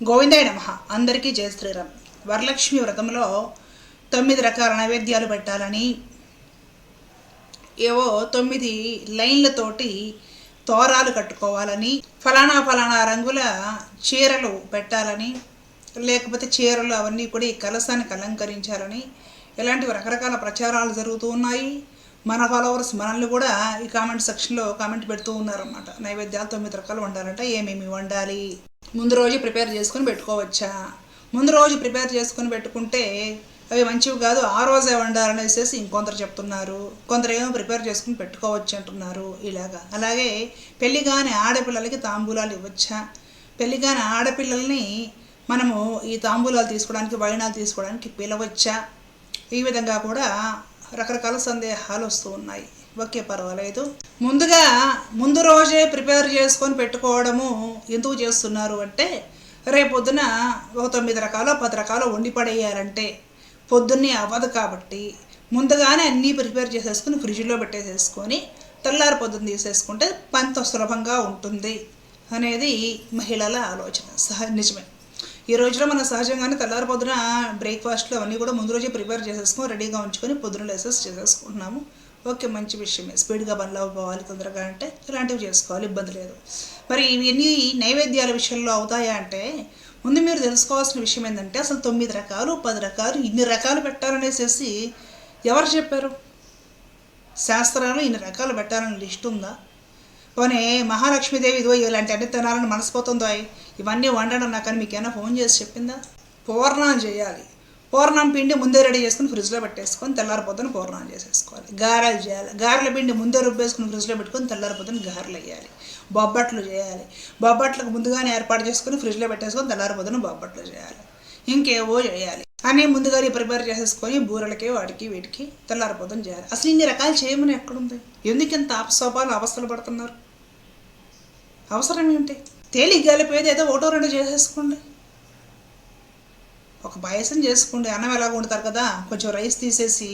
గోవిందయ నమ. అందరికీ జయ శ్రీరామ్. వరలక్ష్మి వ్రతంలో తొమ్మిది రకాల నైవేద్యాలు పెట్టాలని ఏవో తొమ్మిది లైన్లతోటి తోరాలు కట్టుకోవాలని ఫలానా ఫలానా రంగుల చీరలు పెట్టాలని లేకపోతే చీరలు అవన్నీ కూడా ఈ కలశానికి అలంకరించాలని ఇలాంటివి రకరకాల ప్రచారాలు జరుగుతూ ఉన్నాయి. మన ఫాలోవర్స్ మనల్ని కూడా ఈ కామెంట్ సెక్షన్లో కామెంట్ పెడుతూ ఉన్నారన్నమాట. నైవేద్యాలు తొమ్మిది రకాలు వండాలంటే ఏమేమి వండాలి? ముందు రోజు ప్రిపేర్ చేసుకొని పెట్టుకోవచ్చా? ముందు రోజు ప్రిపేర్ చేసుకొని పెట్టుకుంటే అవి మంచివి కాదు ఆ రోజే వండాలనేసి ఇంకొందరు చెప్తున్నారు. కొందరు ఏమో ప్రిపేర్ చేసుకుని పెట్టుకోవచ్చు అంటున్నారు ఇలాగా. అలాగే పెళ్ళి కాని ఆడపిల్లలకి తాంబూలాలు ఇవ్వచ్చా? పెళ్ళి కాని ఆడపిల్లల్ని మనము ఈ తాంబూలాలు తీసుకోవడానికి వైనాలు తీసుకోవడానికి పిలవచ్చా? ఈ విధంగా కూడా రకరకాల సందేహాలు వస్తూ ఉన్నాయి. ఓకే పర్వాలేదు. ముందుగా ముందు రోజే ప్రిపేర్ చేసుకొని పెట్టుకోవడము ఎందుకు చేస్తున్నారు అంటే రేపొద్దున ఒక తొమ్మిది రకాలు పది రకాలు వండి పడేయాలంటే పొద్దున్నే అవ్వదు కాబట్టి ముందుగానే అన్నీ ప్రిపేర్ చేసేసుకుని ఫ్రిడ్జ్లో పెట్టేసేసుకొని తెల్లారి పొద్దున్న తీసేసుకుంటే పంత సులభంగా ఉంటుంది అనేది మహిళల ఆలోచన. సహ నిజమే. ఈ రోజులో మనం సహజంగానే తెల్లారి పొద్దున బ్రేక్ఫాస్ట్లు అవన్నీ కూడా ముందు రోజే ప్రిపేర్ చేసేసుకొని రెడీగా ఉంచుకొని పొద్దున లెసెస్ చేసేసుకుంటున్నాము. ఓకే మంచి విషయమే. స్పీడ్గా బండ్లో పోవాలి తొందరగా అంటే ఇలాంటివి చేసుకోవాలి ఇబ్బంది లేదు. మరి ఇవన్నీ నైవేద్యాల విషయంలో అవుతాయా అంటే ముందు మీరు తెలుసుకోవాల్సిన విషయం ఏంటంటే అసలు తొమ్మిది రకాలు పది రకాలు ఇన్ని రకాలు పెట్టాలనేసేసి ఎవరు చెప్పారు? శాస్త్రాలు ఇన్ని రకాలు పెట్టాలని లిస్ట్ ఉందా? పోనీ మహాలక్ష్మీదేవి ఇదిగో ఇలాంటి అన్ని తినాలని మనసుపోతుందో ఇవన్నీ వండడం నాకని మీకేమైనా ఫోన్ చేసి చెప్పిందా? పూర్ణం చేయాలి. పూర్ణం పిండి ముందే రెడీ చేసుకుని ఫ్రిడ్జ్లో పెట్టేసుకొని తెల్లారిపోతున్న పూర్ణం చేసేసుకోవాలి. గారెలు చేయాలి. గారెల పిండి ముందే రుబ్బేసుకుని ఫ్రిడ్జ్లో పెట్టుకొని తెల్లారిపోతున్న గారెలు వేయాలి. బొబ్బట్లు చేయాలి. బొబ్బట్లకు ముందుగానే ఏర్పాటు చేసుకుని ఫ్రిడ్జ్లో పెట్టేసుకొని తెల్లారిపోతున్న బొబ్బట్లు చేయాలి. ఇంకేవో చేయాలి. అని ముందుగానే ప్రిపేర్ చేసేసుకొని బూరలకి వాటికి వీటికి తెల్లారిపోతం చేయాలి. అసలు ఇన్ని రకాలు చేయమని ఎక్కడుంది? ఎందుకు ఇంత ఆపసోపాలు అవస్థలు పడుతున్నారు? అవసరం ఏంటి? తేలిగ్గాలిపోయేది ఏదో ఒకటో రెండు చేసేసుకోండి. ఒక పాయసం చేసుకోండి అన్నం ఎలా వండుతారు కదా కొంచెం రైస్ తీసేసి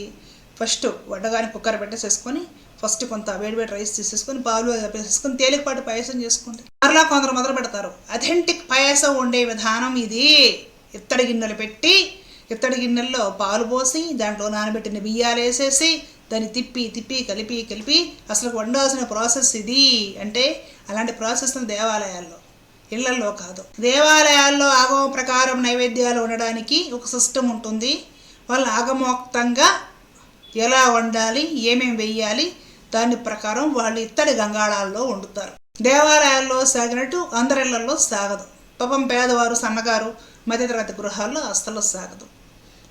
ఫస్ట్ వడ్డగాని కుక్కర్ పెట్టేసేసుకొని ఫస్ట్ కొంత వేడి వేడి రైస్ తీసేసుకొని పాలు వేసేసుకొని తేలికపాటి పాయసం చేసుకోండి మరలా కొందరు మొదలు పెడతారు. అథెంటిక్ పాయసం వండే విధానం ఇది. ఇత్తడి గిన్నెలు పెట్టి ఇత్తడి గిన్నెల్లో పాలు పోసి దాంట్లో నానబెట్టిన బియ్యాలు వేసేసి దాన్ని తిప్పి తిప్పి కలిపి కలిపి అసలు వండాల్సిన ప్రాసెస్ ఇది. అంటే అలాంటి ప్రాసెస్ దేవాలయాల్లో. ఇళ్ళలో కాదు. దేవాలయాల్లో ఆగమ ప్రకారం నైవేద్యాలు ఉండడానికి ఒక సిస్టమ్ ఉంటుంది. వాళ్ళు ఆగమోక్తంగా ఎలా వండాలి ఏమేమి వెయ్యాలి దాని ప్రకారం వాళ్ళు ఇత్తడి గంగాళాల్లో వండుతారు. దేవాలయాల్లో సాగినట్టు అందరిళ్ళలో సాగదు. పాపం పేదవారు సన్నగారు మధ్యతరగతి గృహాల్లో అస్సలు సాగదు.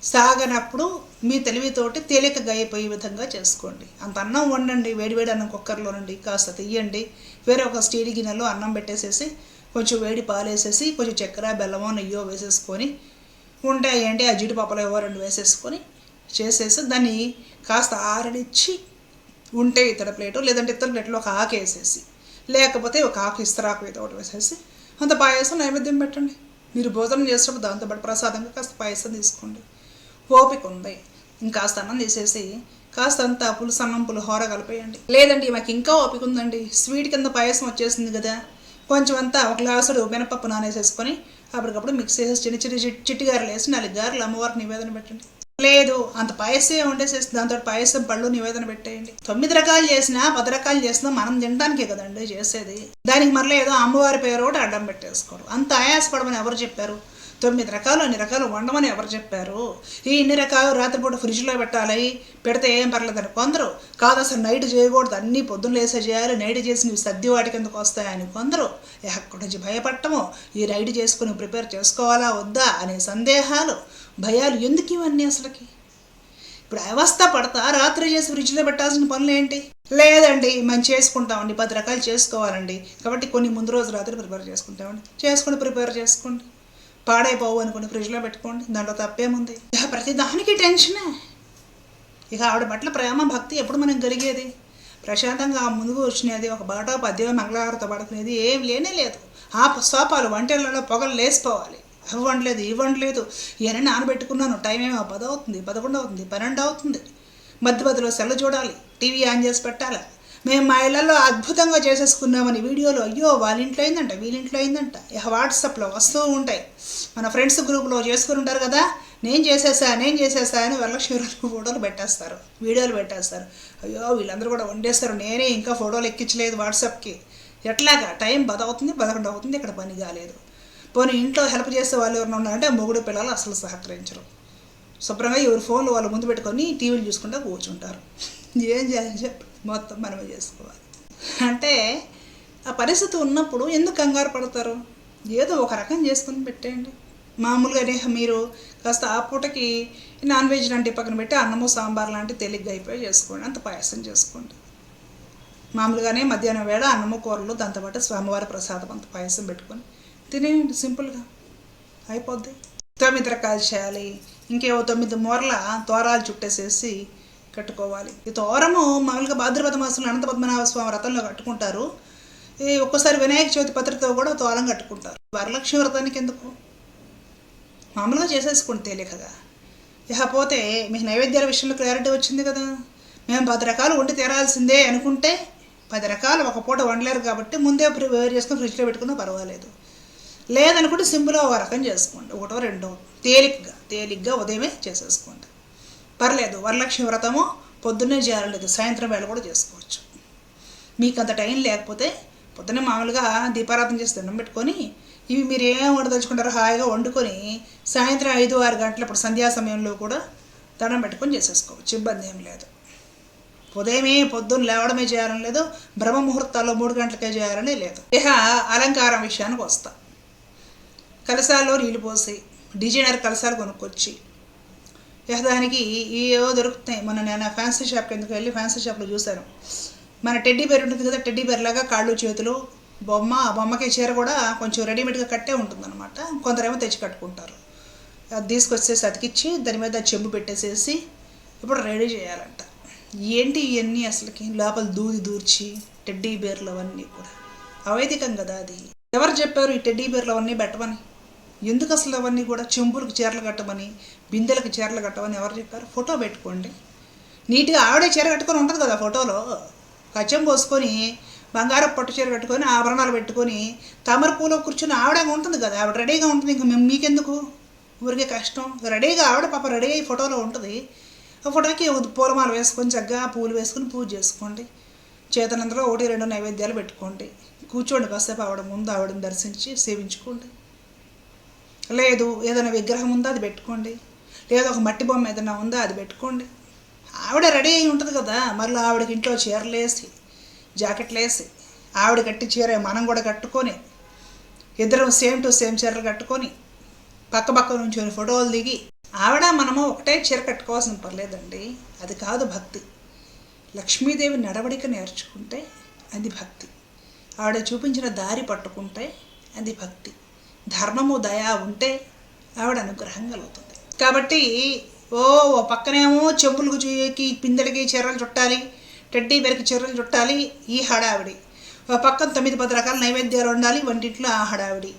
సాగనప్పుడు మీ తెలివితోటి తేలికగా అయిపోయే విధంగా చేసుకోండి. అంత అన్నం వండండి వేడివేడి అన్నం కుక్కర్లో నుండి కాస్త తీయండి వేరే ఒక స్టీల్ గిన్నెలో అన్నం పెట్టేసేసి కొంచెం వేడి పాలేసేసి కొంచెం చక్కెర బెల్లమో నెయ్యో వేసేసుకొని ఉంటాయండి ఆ జీడిపప్పులు ఏవో రెండు వేసేసుకొని చేసేసి దాన్ని కాస్త ఆరడిచ్చి ఉంటే ఇతర ప్లేటు లేదంటే ఇతర ప్లేట్లో ఒక ఆకు వేసేసి లేకపోతే ఒక ఆకు ఇస్తరాకు ఏదో ఒకటి వేసేసి అంత పాయసం నైవేద్యం పెట్టండి. మీరు భోజనం చేసేటప్పుడు దాంతోపాటు ప్రసాదంగా కాస్త పాయసం తీసుకోండి. ఓపిక ఉంది. ఇంకాస్త అన్నం తీసేసి కాస్త అంతా పులుసన్నం పులిహోర కలిపేయండి. లేదండి మాకు ఇంకా ఓపిక ఉందండి. స్వీట్ కింద పాయసం వచ్చేసింది కదా. కొంచెం అంతా ఒక గ్లాసుడు మినపప్పు నానేసేసుకొని అప్పటికప్పుడు మిక్స్ చేసేసి చిన్న చిన్న చిట్- చిట్టి గారెలు వేసి నాలుగు గారెలు అమ్మవారికి నివేదన పెట్టండి. లేదు అంత పాయసే వండేసేసి దాంతో పాయసం పళ్ళు నివేదన పెట్టేయండి. తొమ్మిది రకాలు చేసినా పది రకాలు చేసినా మనం తినడానికే కదండి చేసేది. దానికి మరలా ఏదో అమ్మవారి పేరు ఒకటి అడ్డం పెట్టేసుకోరు. అంత ఆయాసపడమని ఎవరు చెప్పారు? తొమ్మిది రకాలు అన్ని రకాలు వండమని ఎవరు చెప్పారు? ఈ ఇన్ని రకాలు రాత్రిపూట ఫ్రిడ్జ్లో పెట్టాలి పెడితే ఏం పర్లేదని. కొందరు కాదు అసలు నైట్ చేయకూడదు అన్నీ పొద్దున్న లేసే చేయాలి నైట్ చేసి నువ్వు సర్ది వాటికి ఎందుకు వస్తాయని. కొందరు ఎక్కడి నుంచి భయపడటము ఈ రైడ్ చేసుకుని ప్రిపేర్ చేసుకోవాలా వద్దా? అనే సందేహాలు భయాలు ఎందుకు ఇవన్నీ అసలుకి? ఇప్పుడు అవస్థ పడతా రాత్రి చేసి ఫ్రిడ్జ్లో పెట్టాల్సిన పనులు ఏంటి? లేదండి మేము చేసుకుంటామండి పది రకాలు చేసుకోవాలండి. కాబట్టి కొన్ని ముందు రోజు రాత్రి ప్రిపేర్ చేసుకుంటామండి. చేసుకుని ప్రిపేర్ చేసుకోండి. పాడైపోవు అనుకుని ఫ్రిడ్జ్లో పెట్టుకోండి దాంట్లో తప్పేముంది? ఇక ప్రతి దానికి టెన్షనే. ఇక ఆవిడ పట్ల ప్రేమ భక్తి ఎప్పుడు మనం కలిగేది? ప్రశాంతంగా ఆ ముందుకు వచ్చినది ఒక బాట పద్యం మంగళవారంతో పడుకునేది ఏం లేనే లేదు. ఆ సోపాలు వంటలలో పొగలు లేసిపోవాలి. అవి వండలేదు ఇవి వండలేదు ఇవన్నీ నానబెట్టుకున్నాను. టైం ఏమో పదవుతుంది పదకొండు అవుతుంది పన్నెండు అవుతుంది మధ్య మధ్యలో సెల్ల చూడాలి టీవీ ఆన్ చేసి పెట్టాలి? మేము మా ఇళ్ళలో అద్భుతంగా చేసేసుకున్నామని వీడియోలో అయ్యో వాళ్ళ ఇంట్లో అయిందంట వీళ్ళింట్లో అయిందంట. ఇక వాట్సాప్లో వస్తూ ఉంటాయి. మన ఫ్రెండ్స్ గ్రూప్లో చేసుకుని ఉంటారు కదా నేను చేసేసా నేను చేసేసా అని వరలక్ష్మి వ్రతం ఫోటోలు పెట్టేస్తారు వీడియోలు పెట్టేస్తారు. అయ్యో వీళ్ళందరూ కూడా వండేస్తారు. నేనే ఇంకా ఫోటోలు ఎక్కించలేదు వాట్సాప్కి. ఎట్లాగా? టైం బదవుతుంది పదకొండు అవుతుంది ఇక్కడ పని కాలేదు. పోనీ ఇంట్లో హెల్ప్ చేసే వాళ్ళు ఎవరైనా ఉన్నారంటే మొగుడు పిల్లలు అసలు సహకరించరు. శుభ్రంగా ఎవరి ఫోన్లు వాళ్ళ ముందు పెట్టుకొని టీవీలు చూసుకుంటూ కూర్చుంటారు. ఏం చేయాలని చెప్పి. మొత్తం మనమే చేసుకోవాలి. అంటే ఆ పరిస్థితి ఉన్నప్పుడు ఎందుకు కంగారు పడతారు? ఏదో ఒక రకం చేసుకుని పెట్టేయండి. మామూలుగానే మీరు కాస్త ఆ పూటకి నాన్ వెజ్ లాంటి పక్కన పెట్టి అన్నము సాంబార్ లాంటి తేలిగ్గా అయిపోయి చేసుకోండి. అంత పాయసం చేసుకోండి. మామూలుగానే మధ్యాహ్నం వేళ అన్నము కూరలు దాంతోపాటు స్వామివారి ప్రసాదం అంత పాయసం పెట్టుకొని తినేయండి సింపుల్గా. అయిపోద్ది. తొమ్మిది రకాలు చేయాలి. ఇంకేవో తొమ్మిది మూరల తోరాలు చుట్టేసేసి కట్టుకోవాలి. ఈ తోరము మామూలుగా భాద్రపద మాసంలో అనంత పద్మనాభ స్వామి వ్రతంలో కట్టుకుంటారు. ఈ ఒక్కోసారి వినాయక చవితి పత్రికతో కూడా తోరం కట్టుకుంటారు. వరలక్ష్మి వ్రతానికి ఎందుకు? మామూలుగా చేసేసుకోండి తేలికగా ఇకపోతే మీకు నైవేద్యాల విషయంలో క్లారిటీ వచ్చింది కదా. మేము పది రకాలు వండి తీరాల్సిందే అనుకుంటే పది రకాలు ఒక పూట వండలేరు కాబట్టి ముందే ప్రిపేర్ చేసుకుని ఫ్రిడ్జ్లో పెట్టుకున్నా పర్వాలేదు. లేదనుకుంటే సింపుల్గా ఒక రకం చేసుకోండి. ఒకటో రెండో తేలిగ్గా తేలిగ్గా ఉదయమే చేసేసుకోండి. పర్లేదు వరలక్ష్మి వ్రతము పొద్దున్నే చేయాలలేదు సాయంత్రం వేళ కూడా చేసుకోవచ్చు. మీకు అంత టైం లేకపోతే పొద్దున్నే మామూలుగా దీపారాధన చేసి దండం పెట్టుకొని ఇవి మీరు ఏం వండదలుచుకుంటారో హాయిగా వండుకొని సాయంత్రం ఐదు ఆరు గంటలప్పుడు సంధ్యా సమయంలో కూడా దండం పెట్టుకొని చేసేసుకోవచ్చు. ఇబ్బంది ఏం లేదు. ఉదయమే పొద్దున్న లేవడమే చేయాలని లేదు బ్రహ్మ ముహూర్తాల్లో మూడు గంటలకే చేయాలని లేదు. ఇక అలంకారం విషయానికి వస్తా. కలశాల్లో నీళ్ళు పోసి డిజైనర్ కలశాలు కొనుక్కొచ్చి దానికి ఏవో దొరుకుతాయి మొన్న నేను ఫ్యాన్సీ షాప్కి ఎందుకు వెళ్ళి ఫ్యాన్సీ షాప్లో చూశాను. మన టెడ్డీ బేర్ ఉంటుంది కదా టెడ్డీ బేర్ లాగా కాళ్ళు చేతులు బొమ్మ ఆ బొమ్మకి చీర కూడా కొంచెం రెడీమేడ్గా కట్టే ఉంటుందన్నమాట. కొందరేమో తెచ్చి కట్టుకుంటారు. అది తీసుకొచ్చేసి అతికిచ్చి దాని మీద చెంబు పెట్టేసేసి ఇప్పుడు రెడీ చేయాలంట. ఏంటి ఇవన్నీ అసలుకి? లోపల దూది దూర్చి టెడ్డీ బేర్లు అవన్నీ కూడా. అవైదికం కదా అది. ఎవరు చెప్పారు ఈ టెడ్డీ బేర్లు అవన్నీ పెట్టమని? ఎందుకు అసలు అవన్నీ కూడా చెంబులకు చీరలు కట్టమని బిందెలకు చీరలు కట్టమని ఎవరు చెప్పారు? ఫోటో పెట్టుకోండి. నీట్గా ఆవిడే చీర కట్టుకొని ఉంటుంది కదా ఫోటోలో. కచ్చం పోసుకొని బంగారం పట్టు చీర కట్టుకొని ఆభరణాలు పెట్టుకొని తమర పూలో కూర్చొని ఆవిడ ఉంటుంది కదా. ఆవిడ రెడీగా ఉంటుంది. ఇంకా మేము మీకెందుకు? ఊరికే కష్టం. రెడీగా ఆవిడ పాప రెడీ అయ్యి ఫోటోలో ఉంటుంది. ఆ ఫోటోకి పూలమాల వేసుకొని చక్కగా పూలు వేసుకొని పూజ చేసుకోండి. చేతనంతలో ఒకటి రెండు నైవేద్యాలు పెట్టుకోండి. కూర్చోండి కాసేపు ఆవిడ ముందు ఆవిడని దర్శించి సేవించుకోండి. లేదు ఏదైనా విగ్రహం ఉందా అది పెట్టుకోండి. లేదా ఒక మట్టి బొమ్మ ఏదైనా ఉందా అది పెట్టుకోండి. ఆవిడ రెడీ అయి ఉంటుంది కదా మళ్ళీ ఆవిడకి ఇంట్లో చీరలు వేసి జాకెట్లు వేసి ఆవిడ కట్టి చీర మనం కూడా కట్టుకొని ఇద్దరం సేమ్ టు సేమ్ చీరలు కట్టుకొని పక్క పక్క నుంచి ఫోటోలు దిగి ఆవిడ మనము ఒకటే చీర కట్టుకోవాల్సిన పర్లేదండి. అది కాదు భక్తి. లక్ష్మీదేవి నడవడిక నేర్చుకుంటే అది భక్తి. ఆవిడ చూపించిన దారి పట్టుకుంటే అది భక్తి. ధర్మము దయ ఉంటే ఆవిడ అనుగ్రహం కలుగుతుంది. కాబట్టి ఓ ఓ పక్కనేమో చెంపులకు చూయకి పిందెలకి చీరలు చుట్టాలి టెడ్డీ బెరికి చీరలు చుట్టాలి ఈ హడావిడి. ఓ పక్కన తొమ్మిది పది రకాల నైవేద్యాలు ఉండాలి వంటింట్లో ఆ హడావిడి.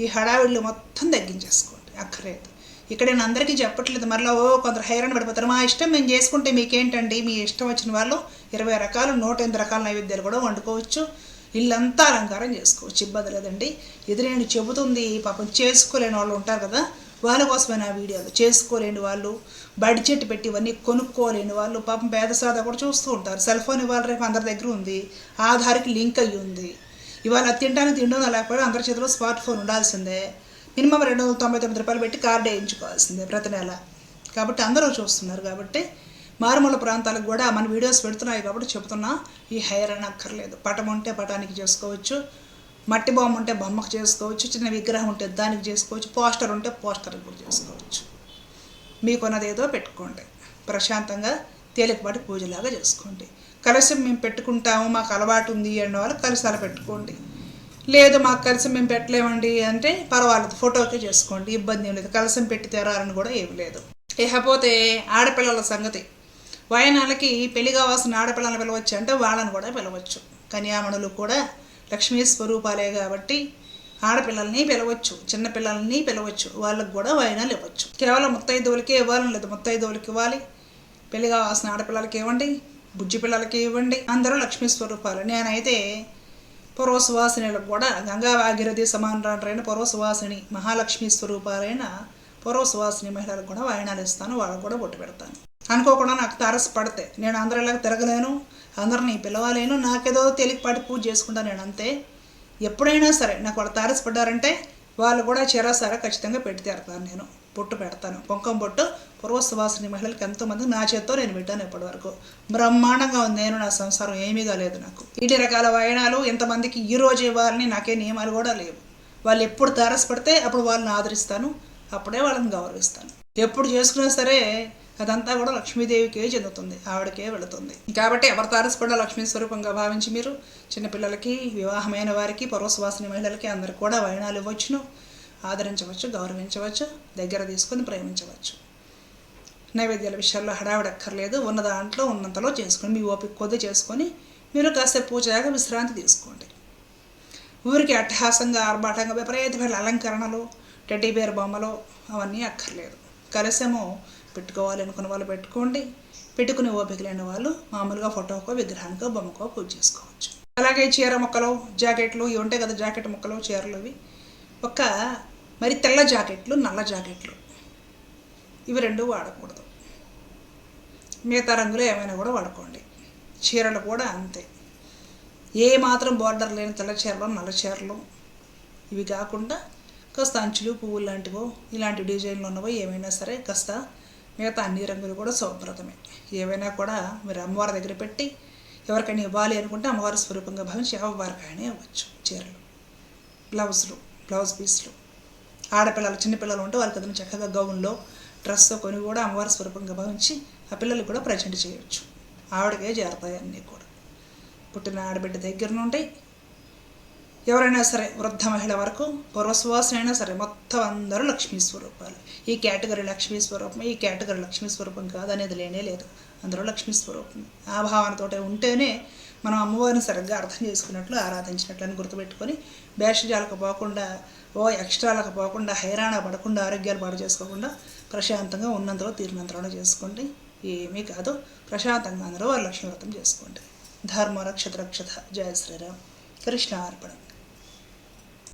ఈ హడావిడిలో మొత్తం తగ్గించేసుకోండి అక్కర్లేదు. ఇక్కడ నేను అందరికీ చెప్పట్లేదు మరలా ఓ కొందరు హైరాణ పడిపోతారు మా ఇష్టం మేము చేసుకుంటే మీకేంటండి? మీ ఇష్టం వచ్చిన వాళ్ళు ఇరవై రకాలు నూట ఎనిమిది రకాల నైవేద్యాలు కూడా వండుకోవచ్చు ఇల్లంతా అలంకారం చేసుకోవచ్చు. ఇబ్బంది లేదండి. ఇది నేను చెబుతుంది పాపం చేసుకోలేని వాళ్ళు ఉంటారు కదా వాళ్ళ కోసమే నా వీడియోలు చేసుకోలేని వాళ్ళు బడ్జెట్ పెట్టి ఇవన్నీ కొనుక్కోలేని వాళ్ళు పాపం పేద సాదా కూడా చూస్తూ ఉంటారు. సెల్ ఫోన్ ఇవాళ రేపు అందరి దగ్గర ఉంది ఆధార్కి లింక్ అయ్యి ఉంది. ఇవాళ తినడానికి తినడం లేకపోతే అందరి చేతిలో స్మార్ట్ ఫోన్ ఉండాల్సిందే. మినిమం రెండు వందల తొంభై తొమ్మిది రూపాయలు పెట్టి కార్డు వేయించుకోవాల్సిందే ప్రతి నెల. కాబట్టి అందరూ చూస్తున్నారు కాబట్టి మారుమూల ప్రాంతాలకు కూడా మన వీడియోస్ పెడుతున్నాయి కాబట్టి చెప్తున్నా ఈ హైర్ అని అక్కర్లేదు. పటం ఉంటే పటానికి చేసుకోవచ్చు మట్టి బొమ్మ ఉంటే బొమ్మకు చేసుకోవచ్చు చిన్న విగ్రహం ఉంటే దానికి చేసుకోవచ్చు పోస్టర్ ఉంటే పోస్టర్కి కూడా చేసుకోవచ్చు. మీకున్నది ఏదో పెట్టుకోండి. ప్రశాంతంగా తేలికపాటి పూజలాగా చేసుకోండి. కలశం మేము పెట్టుకుంటాము మాకు అలవాటు ఉంది అన్న వాళ్ళు కలశాలు పెట్టుకోండి. లేదు మాకు కలసం మేము పెట్టలేమండి అంటే పర్వాలేదు ఫోటోకే చేసుకోండి ఇబ్బంది ఏం లేదు. కలసం పెట్టి తెరాలని కూడా ఏమి లేదు. ఇకపోతే ఆడపిల్లల సంగతి. వాయనాలకి పెళ్ళి కావాల్సిన ఆడపిల్లలను పిలవచ్చు అంటే వాళ్ళని కూడా పిలవచ్చు. కన్యామణులు కూడా లక్ష్మీ స్వరూపాలే కాబట్టి ఆడపిల్లల్ని పిలవచ్చు చిన్నపిల్లల్ని పిలవచ్చు వాళ్ళకు కూడా వాయినాలు ఇవ్వచ్చు. కేవలం ముత్తైదువులకే ఇవ్వాలని లేదు ముత్తైదువులకి ఇవ్వాలి. పెళ్ళి కావాల్సిన ఆడపిల్లలకి ఇవ్వండి బుజ్జి పిల్లలకి ఇవ్వండి అందరూ లక్ష్మీ స్వరూపాలు. నేనైతే పూర్వసువాసినిలకు కూడా గంగా భాగీరథి సమానరైన పూర్వ సువాసిని మహాలక్ష్మి స్వరూపాలైన పూర్వసువాసిని మహిళలకు కూడా వాయనాలు ఇస్తాను వాళ్ళకు కూడా బొట్టు పెడతాను. అనుకోకుండా నాకు తారస పడితే. నేను అందరిలాగా తిరగలేను అందరిని పిలవలేను నాకేదో తేలికపాటి పూజ చేసుకుంటాను నేను అంతే. ఎప్పుడైనా సరే నాకు వాళ్ళు తారసపడ్డారంటే వాళ్ళు కూడా చెరాసారా ఖచ్చితంగా పెట్టి తీరుతాను నేను. పొట్టు పెడతాను. పొంకం పొట్టు పూర్వసువాసిని మహిళలకు ఎంతోమంది నా చేత్తో నేను పెట్టాను ఇప్పటివరకు. బ్రహ్మాండంగా ఉంది. నేను నా సంసారం ఏమీ కాలేదు నాకు. ఇన్ని రకాల వాయనాలు ఎంతమందికి ఈ రోజు ఇవ్వాలని నాకే నియమాలు కూడా లేవు. వాళ్ళు ఎప్పుడు తారసపడితే అప్పుడు వాళ్ళని ఆదరిస్తాను. అప్పుడే వాళ్ళని గౌరవిస్తాను. ఎప్పుడు చేసుకున్నా సరే అదంతా కూడా లక్ష్మీదేవికే చెందుతుంది ఆవిడకే వెళుతుంది. కాబట్టి ఎవరి తారసపడ్డ లక్ష్మీ స్వరూపంగా భావించి మీరు చిన్నపిల్లలకి వివాహమైన వారికి పర్వసువాసిని మహిళలకి అందరు కూడా వైనాలు ఇవ్వచ్చును. ఆదరించవచ్చు గౌరవించవచ్చు దగ్గర తీసుకొని ప్రేమించవచ్చు. నైవేద్యాల విషయాల్లో హడావిడక్కర్లేదు ఉన్న దాంట్లో ఉన్నంతలో చేసుకొని మీ ఓపిక కొద్ది చేసుకొని మీరు కాసేపు పూజగా విశ్రాంతి తీసుకోండి. ఊరికి అట్టహాసంగా ఆర్భాటంగా విపరీతమైన అలంకరణలు టెడ్డీ బేర్ బొమ్మలు అవన్నీ అక్కర్లేదు. కలిసేమో పెట్టుకోవాలి అనుకున్న వాళ్ళు పెట్టుకోండి. పెట్టుకునే ఓపిక లేని వాళ్ళు మామూలుగా ఫోటోకో విగ్రహానికో బొమ్మకో పూజ చేసుకోవచ్చు. అలాగే చీర ముక్కలు జాకెట్లు ఇవి ఉంటాయి కదా జాకెట్ ముక్కలు చీరలు ఇవి. ఒక మరి తెల్ల జాకెట్లు నల్ల జాకెట్లు. ఇవి రెండు వాడకూడదు. మిగతా రంగులు ఏమైనా కూడా వాడుకోండి. చీరలు కూడా అంతే. ఏ మాత్రం బార్డర్ లేని తెల్ల చీరలు నల్ల చీరలు ఇవి కాకుండా కాస్త అంచులు పువ్వులు లాంటివో ఇలాంటి డిజైన్లు ఉన్నవో ఏమైనా సరే కాస్త మిగతా అన్ని రంగులు కూడా శుభ్రతమే ఏవైనా కూడా మీరు అమ్మవారి దగ్గర పెట్టి ఎవరికైనా ఇవ్వాలి అనుకుంటే అమ్మవారి స్వరూపంగా భావించి అమ్మవారికైనా ఇవ్వచ్చు. చీరలు బ్లౌజులు బ్లౌజ్ పీస్లు. ఆడపిల్లలు చిన్నపిల్లలు ఉంటే వాళ్ళకి అతను చక్కగా గౌన్లో డ్రెస్ కొని కూడా అమ్మవారి స్వరూపంగా భావించి ఆ పిల్లలు కూడా ప్రజెంట్ చేయొచ్చు. ఆవిడకే చేరతాయి అన్నీ కూడా. పుట్టిన ఆడబిడ్డ దగ్గర నుండి ఎవరైనా సరే వృద్ధ మహిళ వరకు పూర్వసువాసనైనా సరే మొత్తం అందరూ లక్ష్మీ స్వరూపాలు. ఈ కేటగిరీ లక్ష్మీ స్వరూపం ఈ కేటగిరీ లక్ష్మీ స్వరూపం కాదు అనేది లేనే లేదు. అందరూ లక్ష్మీ స్వరూపం ఆ భావనతోటే ఉంటేనే మనం అమ్మవారిని సరిగ్గా అర్థం చేసుకున్నట్లు ఆరాధించినట్లు అని గుర్తుపెట్టుకొని భేషజాలకు పోకుండా ఓ ఎక్స్ట్రాలకు పోకుండా హైరాణ పడకుండా ఆరోగ్యాలు పాడు చేసుకోకుండా ప్రశాంతంగా ఉన్నంతలో తీరినంతలో చేసుకోండి. ఏమీ కాదు ప్రశాంతంగా అందరూ వారి లక్ష్మీ వ్రతం చేసుకోండి. ధర్మ రక్షత రక్షత జయ శ్రీరామ్. కృష్ణ అర్పణం.